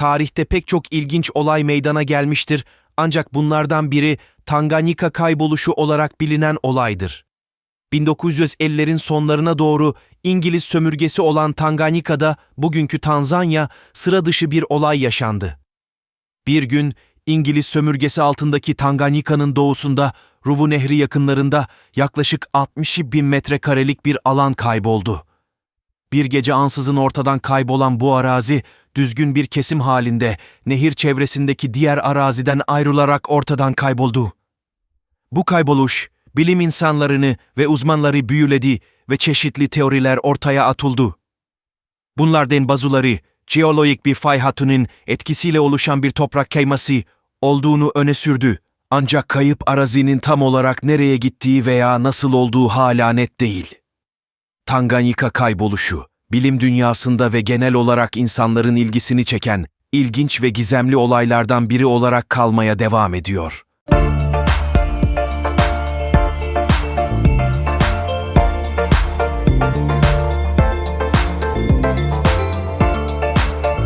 tarihte pek çok ilginç olay meydana gelmiştir ancak bunlardan biri Tanganyika kayboluşu olarak bilinen olaydır. 1950'lerin sonlarına doğru İngiliz sömürgesi olan Tanganyika'da bugünkü Tanzanya sıra dışı bir olay yaşandı. Bir gün İngiliz sömürgesi altındaki Tanganyika'nın doğusunda Ruvu Nehri yakınlarında yaklaşık 60 bin metrekarelik bir alan kayboldu. Bir gece ansızın ortadan kaybolan bu arazi düzgün bir kesim halinde nehir çevresindeki diğer araziden ayrılarak ortadan kayboldu. Bu kayboluş bilim insanlarını ve uzmanları büyüledi ve çeşitli teoriler ortaya atıldı. Bunlardan bazıları jeolojik bir fay hattının etkisiyle oluşan bir toprak kayması olduğunu öne sürdü. Ancak kayıp arazinin tam olarak nereye gittiği veya nasıl olduğu hala net değil. Tanganyika kayboluşu, bilim dünyasında ve genel olarak insanların ilgisini çeken ilginç ve gizemli olaylardan biri olarak kalmaya devam ediyor.